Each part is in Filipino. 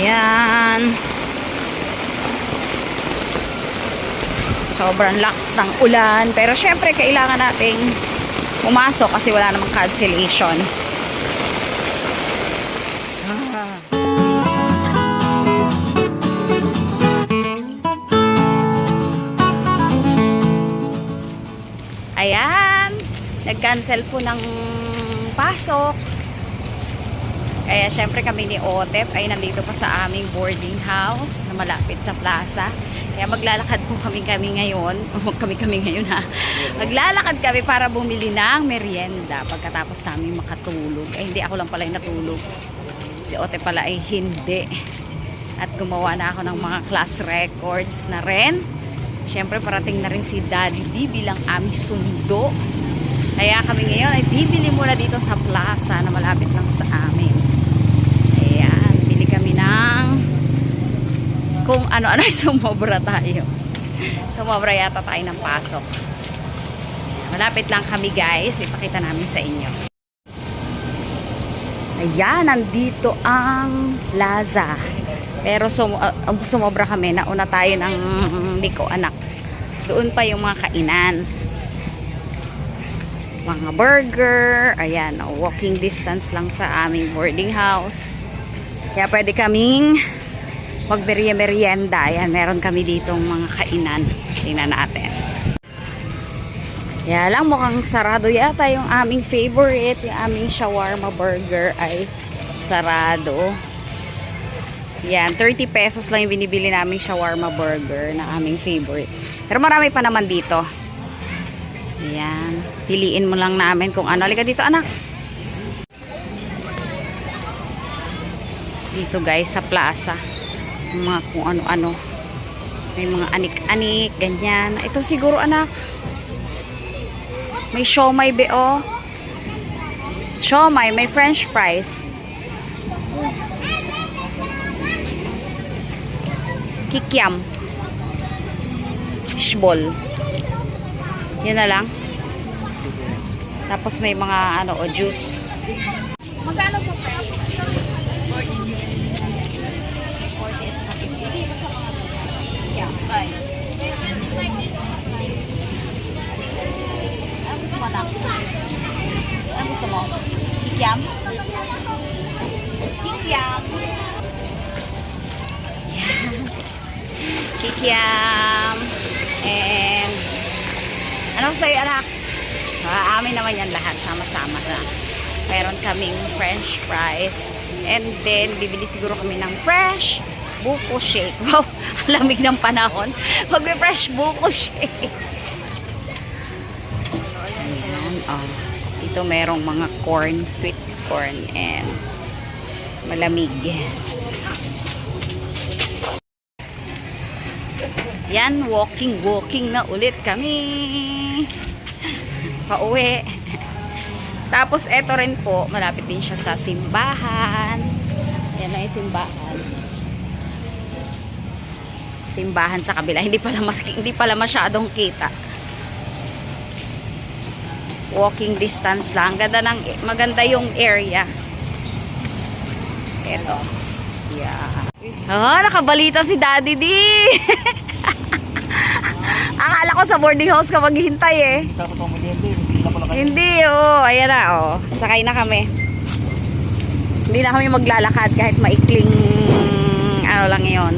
Ayan. Sobrang lakas ng ulan. Pero syempre, kailangan nating pumasok kasi wala namang cancellation. Ayan. Nag-cancel po ng pasok. Kaya syempre kami ni Otep ay nandito pa sa aming boarding house na malapit sa plaza. Kaya maglalakad po kami kami ngayon. kami kami ngayon ha. Maglalakad kami para bumili ng merienda pagkatapos namin makatulog. Eh hindi ako lang pala yung natulog. Si Otep pala ay hindi. At gumawa na ako ng mga class records na rin. Syempre parating na rin si Daddy D bilang aming sundo. Kaya kami ngayon ay bibili muna dito sa plaza na malapit lang sa amin. Ng kung ano-ano sumobra tayo. Sumobra yata tayo ng pasok. Malapit lang kami guys. Ipakita namin sa inyo. Ayan, nandito ang plaza. Pero sum uh, sumobra kami. Nauna tayo ng liko anak. Doon pa yung mga kainan. Mga burger. Ayan, walking distance lang sa aming boarding house. Kaya pwede kaming magmerienda. Ayan, meron kami ditong mga kainan. Tingnan natin. Kaya lang mukhang sarado yata yung aming favorite, yung aming shawarma burger ay sarado. Yan, 30 pesos lang yung binibili naming shawarma burger na aming favorite. Pero marami pa naman dito. Yan, piliin mo lang namin kung ano. Halika dito anak. Dito guys, sa plaza. Mga kung ano-ano. May mga anik-anik, ganyan. Ito siguro anak. May siomay be oh. Siomay, may french fries. Kikiam. Fishball. Yun na lang. Tapos may mga ano o juice. Magkano sa french? 40. 40 at saka 50. Dito sa mga Yeah, bye. Ano gusto mo anak? Ano gusto mo? Kikiam? Kikiam. Yan. Kikiam. And ano sa'yo anak? Ah, amin naman yan lahat. Sama-sama na. Meron kaming french fries. And then, bibili siguro kami ng fresh buko shake. Wow, lamig ng panahon. Magbe-fresh buko shake. Ayan, oh. Ito merong mga corn, sweet corn, and malamig. Yan, walking, walking na ulit kami. Pauwi. Tapos, eto rin po, malapit din siya sa simbahan. Yan na yung simbahan. Simbahan sa kabila. Hindi pala, mas, hindi pala masyadong kita. Walking distance lang. Ganda ng, maganda yung area. Eto. Yeah. Oh, nakabalita si Daddy D. Akala ko sa boarding house ka maghihintay eh. Sarap ang merienda eh. Hindi na pala kayo. Hindi, oh. Ayan na, oh. Sakay na kami. Hindi na kami maglalakad kahit maikling, ano lang yon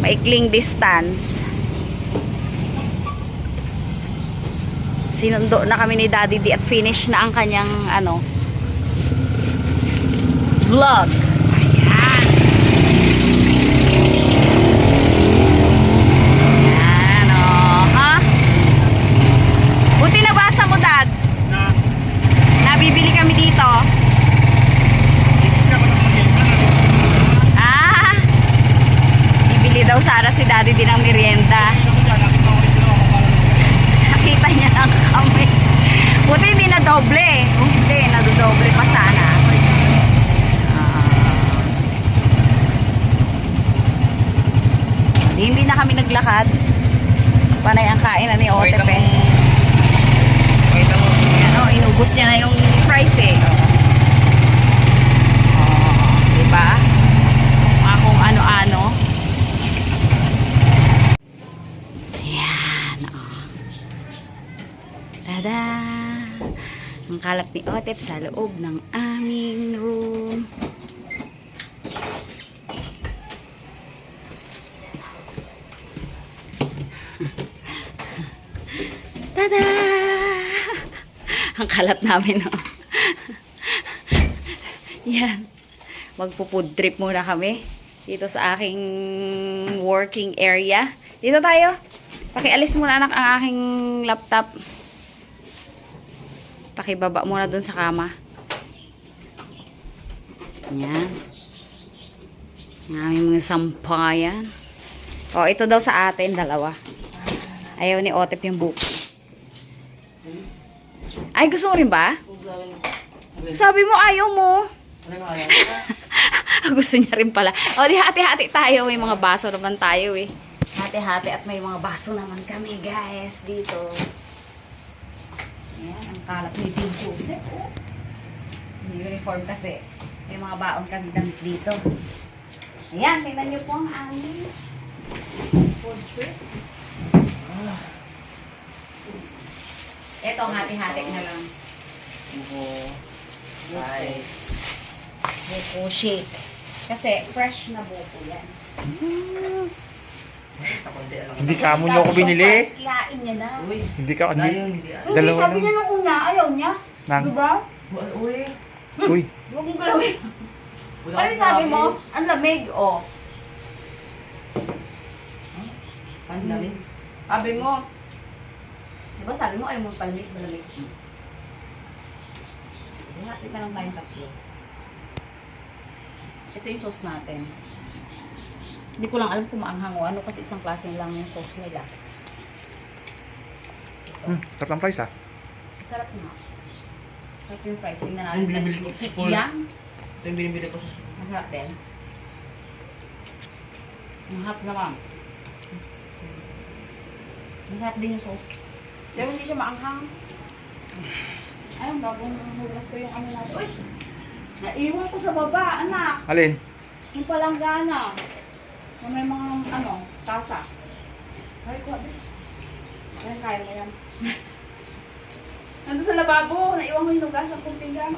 Maikling distance. Sinundo na kami ni Daddy D at finish na ang kanyang, ano, vlog. Ayan. Ayan, oh. Ha? Buti nabasa mo, Dad. Na, Nabibili kami dito. hindi ka pa ng merienda. Ah! Bibili daw sana si Daddy din ng merienda. Nakita niya lang kami. Buti hindi na doble. Kung hindi, nadodoble pa sana. Di, hindi na kami naglakad. Panay ang kain na ni Otepe. Ayan, oh, inubos niya na yung fries eh. Kalat ni Otep sa loob ng aming room. Tada! Ang kalat namin, no? Yan. Magpo-food trip muna kami dito sa aking working area. Dito tayo. Pakialis muna anak ang aking laptop. Pakibaba muna dun sa kama. Yan. Ang aming mga sampayan. O, ito daw sa atin, dalawa. Ayaw ni Otep yung book. Ay, gusto mo rin ba? Sabi mo, ayaw mo. Gusto niya rin pala. O, di hati-hati tayo. May mga baso naman tayo eh. Hati-hati at may mga baso naman kami, guys, dito. Ayan, ang kalat ni Team. Yung uniform kasi. May mga baon kami damit dito. Ayan, tingnan niyo po ang aming food trip. Ito, hati-hati na lang. Buko. Rice. Buko shake. Kasi fresh na buko yan. Lang. Hindi ka mo ako Tapos yung binili. fries, Ihain niya na. Uy. Hindi ka, hindi. Hindi. Dalawa sabi lang. niya nung una, ayaw niya. Nang, Diba? Uy. uy, Huwag mong galawin. Wala Ano sabi mo? Ang lamig, oh. Ang dami. Sabi mo. Diba sabi mo, ayaw mong palamig, malamig. Hati ka lang tayong tatlo. Ito yung sauce natin. Hindi ko lang alam kung maanghang o ano kasi isang klase lang yung sauce nila. hmm, sarap ng price ah. Sarap nga. Sarap yung price. Tingnan natin. Ang binibili ko. Yan. Ito yung binibili ko sa... Masarap din. Mahap naman. Masarap din yung sauce. Pero hindi siya maanghang. Ayun, bagong hugas ko yung ano natin. Uy! Naiwan ko sa baba, anak. Alin? Yung palanggana. Na may mga, ano, tasa. Ay, ko. Ayan, kaya mo yan. Nandun sa lababo, naiwan ko yung hugasan kong pinggan.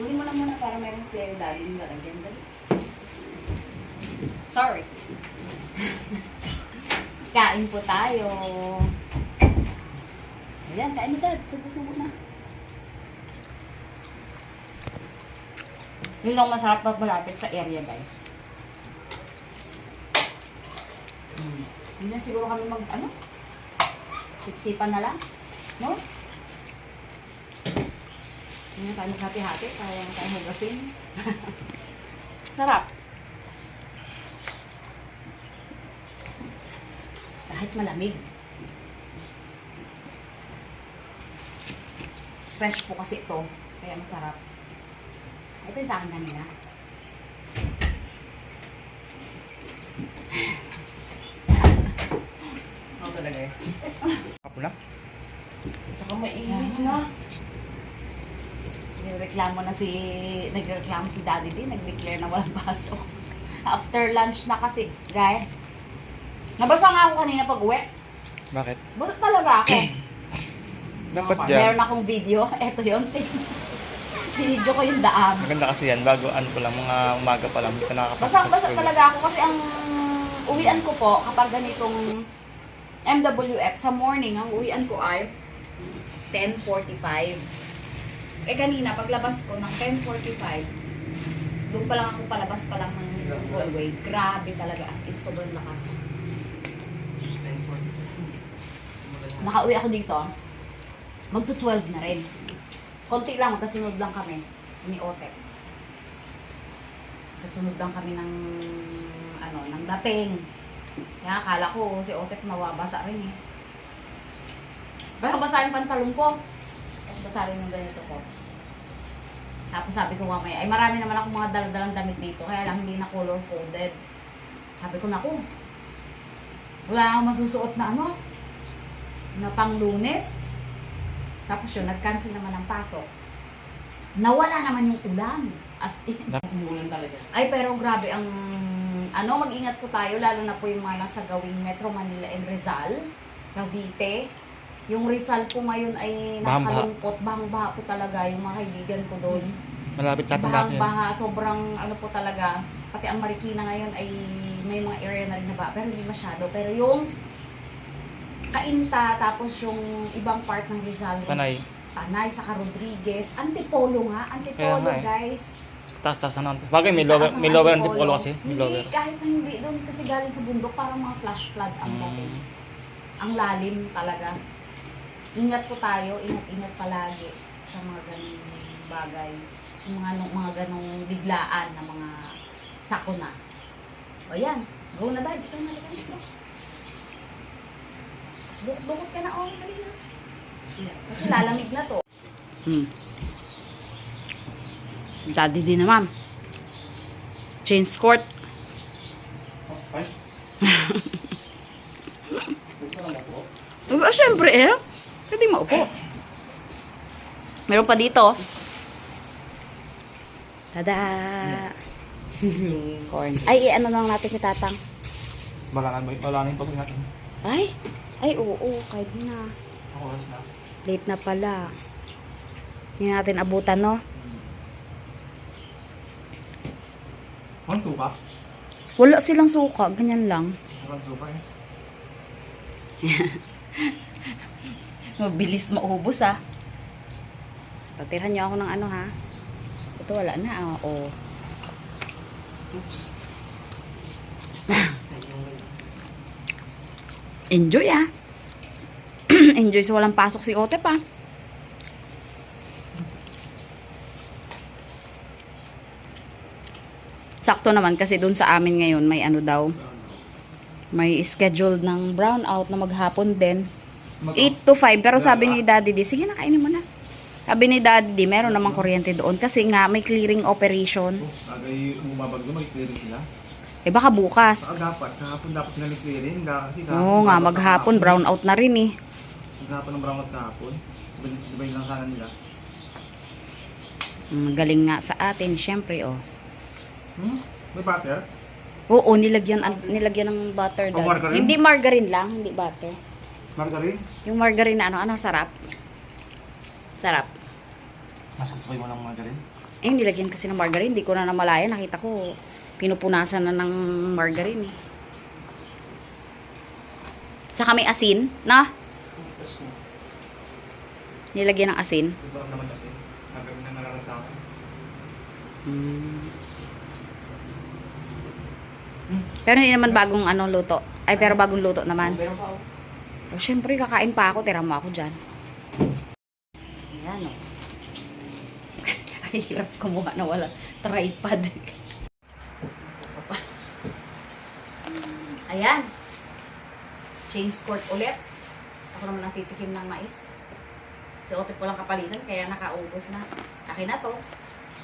Kunin mo na muna para mayroong si daddy yung lalagyan. Dali. Sorry. Kain po tayo. Ayan, kain na dad. Subo-subo na. Yun lang masarap pag malapit sa area, guys. Mm. Yun na siguro kami mag, ano? Sitsipan na lang. No? Yun na tayo maghati-hati. Kaya na tayo hugasin. Sarap. Kahit malamig. Fresh po kasi ito. Kaya masarap. Ito yung sa akin kanina. Ano talaga eh. Kapo na? Saka mainit na. Nagreklamo na si, nagreklamo si Daddy din, nag-declare na walang pasok. After lunch na kasi, guys. Nabasa nga ako kanina pag uwi. Bakit? Basta talaga ako. Dapat dyan. Meron akong video. Eto yun. Video ko yung daan. Maganda kasi yan, bago ano pa lang, mga umaga pa lang, hindi ka nakakapasok Basta, sa basta school. talaga ako kasi ang uwian ko po kapag ganitong MWF sa morning, ang uwian ko ay 10.45. Eh kanina, paglabas ko ng 10.45, doon pa lang ako palabas pa lang ng hallway. Grabe talaga, as in, sobrang lakas. Nakauwi ako dito, magto 12 na rin. Konti lang, magkasunod lang kami ni Ote. Kasunod lang kami ng ano, ng dating. Kaya akala ko si Otep mawabasa rin eh. Baka basa yung pantalon ko. Tapos basa rin yung ganito ko. Tapos sabi ko mamaya, ay marami naman akong mga daladalang damit dito, kaya lang hindi na color coded. Sabi ko, naku, wala akong masusuot na ano, na pang lunes. Tapos yun, nag-cancel naman ang pasok. Nawala naman yung ulan. As in. Umulan talaga. Ay, pero grabe ang... Ano, mag-ingat po tayo, lalo na po yung mga nasa gawing Metro Manila and Rizal, Cavite. Yung Rizal po ngayon ay nakalungkot. Bahang-baha po talaga yung mga kaibigan ko doon. Malapit sa atin dati yan. Bahang-baha, sobrang ano po talaga. Pati ang Marikina ngayon ay may mga area na rin na ba, pero hindi masyado. Pero yung Kainta, tapos yung ibang part ng Rizal. Tanay. Tanay, saka Rodriguez. Antipolo nga, Antipolo Kaya nga eh. guys. Taas-taas na naman. Bagay, may lower, Taas ng may lower Antipolo. antipolo kasi. May lower. Hindi, kahit na hindi doon kasi galing sa bundok, parang mga flash flood ang Mm. dating. Ang lalim talaga. Ingat po tayo, ingat-ingat palagi sa mga ganung bagay. Yung mga, ano- mga ganong biglaan na mga sakuna. O yan, go na dad. Ikaw na lang dito. Dukot ka na, oh, dali na. Kasi lalamig na to. Hmm. Daddy din naman. Chain skirt. Ay, Ah, syempre eh. Pwede maupo. Meron pa dito. Tada! Corn. Ay, ano lang natin kay Tatang. wala na, wala na yung pagod natin. Ay! Ay, oo, kahit na. Oras na. Late na pala. Hindi natin abutan, no? Two pa? Wala silang suka, ganyan lang. Two pa eh. Mabilis maubos, ah. So, tirhan niyo ako ng ano, ha? Ito, wala na, ah. Oh. Oops. Enjoy, ah. Enjoy sa walang pasok si Otep, ah. Sakto naman kasi dun sa amin ngayon may ano daw, may scheduled ng brownout na maghapon din. 8 to 5 pero sabi ni Daddy di, sige na kainin mo na. Sabi ni Daddy di, meron namang kuryente doon kasi nga may clearing operation. Agay umabag doon, mag-clearing sila. Eh baka bukas. Baka dapat, kahapon dapat sila nag-clearing. Dahil kasi Oo nga, maghapon brownout na rin eh. Maghapon ng brown out kahapon. Sabay lang sana nila. Mm, Galing nga sa atin, syempre oh. Hmm? May butter? Oo, nilagyan nilagyan ng butter Oh, dad. margarine? Hindi margarine lang, hindi butter. Margarine? Yung margarine na ano, ano sarap. Sarap. Mas gusto ko yung walang margarine. Eh, nilagyan kasi ng margarine. Hindi ko na namalaya. Nakita ko, pinupunasan na ng margarine eh. Saka may asin, na? Nilagyan ng asin. Lang naman kasi. Margarine na nararasakan. Pero hindi naman bagong ano luto. Ay, pero bagong luto naman. Meron pa ako. O, syempre, kakain pa ako. Tira mo ako dyan. Ayan, o. Ay, hirap kumuha na wala tripod. Ayan. Chain skirt ulit. Ako naman ang titikim ng mais. Si Ote po lang kapalitan, kaya nakaubos na. Akin na to.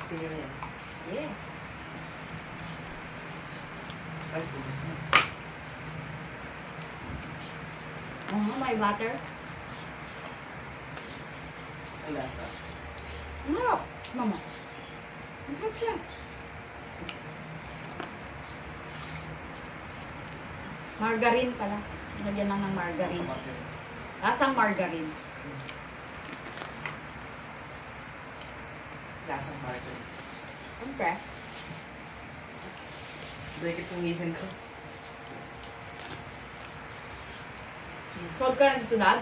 Sige na yan. Yes. Ay, subos na. Oh, may butter. Ang lasa. Harap. Mama. Ang sarap siya. Margarine pala. Lagyan lang ng margarine. Lasang margarine. Lasang butter. Siyempre. Break it yung ngipin ko. Sold ka na dito, Dad?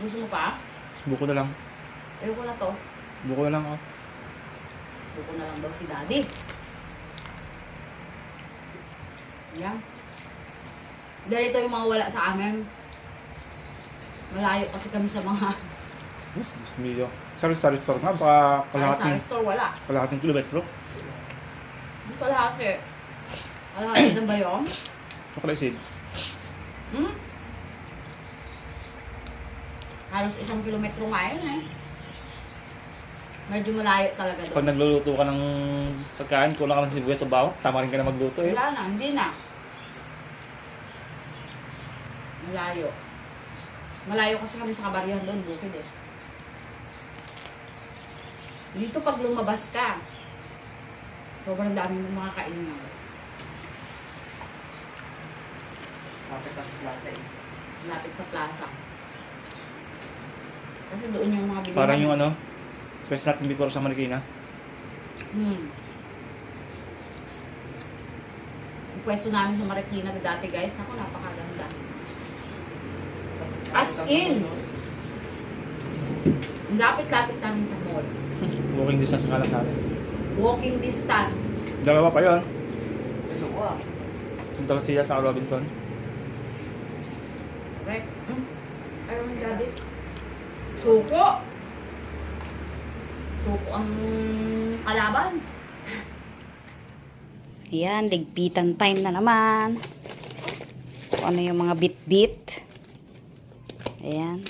Gusto mo pa? Buko na lang. Ayoko na to. Buko na lang oh. Buko na lang daw si Daddy. Yan. Dahil ito yung mga wala sa amin. Malayo kasi kami sa mga Gusto milyo. Sari-sari store nga, baka sa kalahating, store wala. kalahating kilometro. Dito lahat eh. Lahat ng ba yun? Chocolate seed. Hmm? Halos isang kilometro nga yun eh. Medyo malayo talaga Pag doon. nagluluto ka ng pagkain, kulang ka ng sibuyas sa bawang, tama rin ka na magluto eh. Wala na, hindi na. Malayo. Malayo kasi kami sa kabaryan doon, bukid eh. Dito pag lumabas ka, sobrang dami ng mga kainan. Kapit sa plaza eh. Lapit sa plaza. Kasi doon yung mga bilihan. Parang yung ano, pwes natin before sa Marikina. Hmm. Yung pwesto namin sa Marikina dati guys, ako napakaganda. As in! Lapit-lapit namin sa mall. Walking distance nga lang sa atin. Walking distance. Dalawa pa yun. Dalawa. Punta ko siya sa Robinson. Correct. Hmm? Ayaw mo daddy. Suko! Suko ang kalaban. Yan, ligpitan time na naman. Kung ano yung mga bit-bit. Ayan.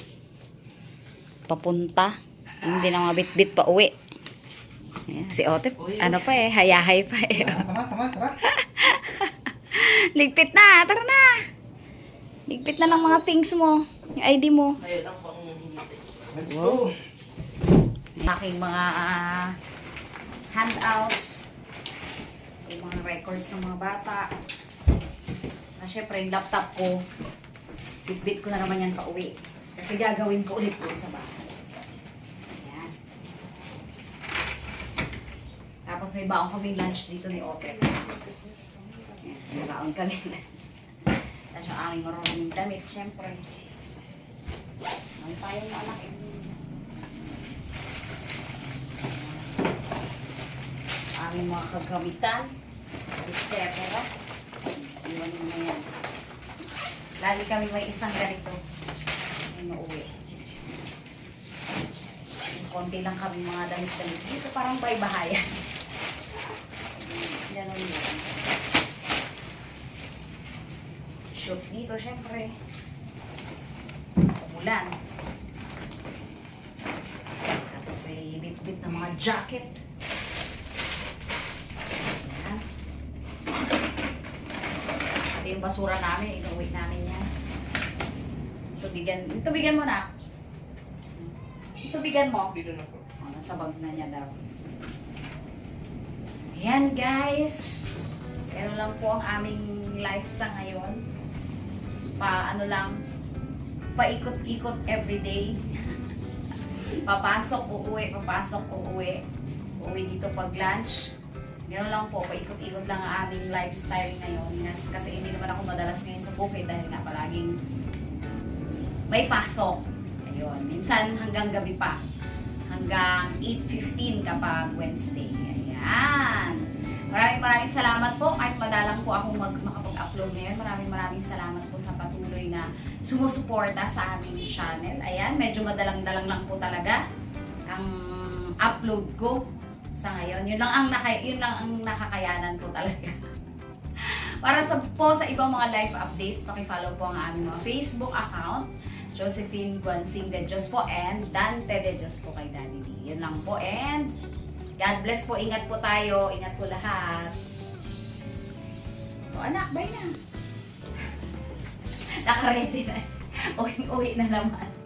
Papunta. Hindi na mga bit-bit pa uwi. Ayan, si Otep, ano pa eh, hayahay pa eh. Tama, tama, tama. Ligpit na, tara na. Ligpit na ng mga things mo. Yung ID mo. Let's go. aking mga ah, handouts, yung mga records ng mga bata. Saka syempre yung laptop ko, bitbit ko na naman yan pa uwi. Kasi gagawin ko ulit doon sa bahay. Ayan. Tapos may baong kami lunch dito ni Ote. Ayan, may baong kami lunch. Tapos yung aming marunong damit, syempre. Ang tayong mga anak eh. aming mga kagamitan, etc. Iwan mo na yan. Lagi kami may isang ganito. Inuuwi. Konti lang kami mga damit-damit. Dito parang bay bahayan. Ganun yun. Shoot dito, syempre. Umulan. Tapos may bit-bit na mga jacket. Yan. Ito yung basura namin, inuwi namin yan. Tubigan, tubigan mo na. Tubigan mo. Dito na po. Oh, nasa bag na niya daw. Ayan guys. Ganun lang po ang aming life sa ngayon. Pa ano lang, paikot-ikot everyday. papasok, uuwi, papasok, uuwi. Uuwi dito pag lunch. Ganun lang po, paikot-ikot lang ang aming lifestyle ngayon. Kasi hindi naman ako madalas ngayon sa bukid dahil nga palaging may pasok. Ayun, minsan hanggang gabi pa. Hanggang 8.15 kapag Wednesday. Ayan. Maraming maraming salamat po. Kahit madalang po akong mag makapag-upload ngayon. Maraming maraming salamat po sa patuloy na sumusuporta sa aming channel. Ayan, medyo madalang-dalang lang po talaga ang upload ko sa ngayon. Yun lang ang naka, yun lang ang nakakayanan ko talaga. Para sa po sa ibang mga live updates, paki-follow po ang aming mga Facebook account. Josephine Guansing de Diyos po and Dante de Diyos po kay Daddy D. Yun lang po and God bless po. Ingat po tayo. Ingat po lahat. O anak, bye na. Naka-ready na. Uwi-uwi na naman.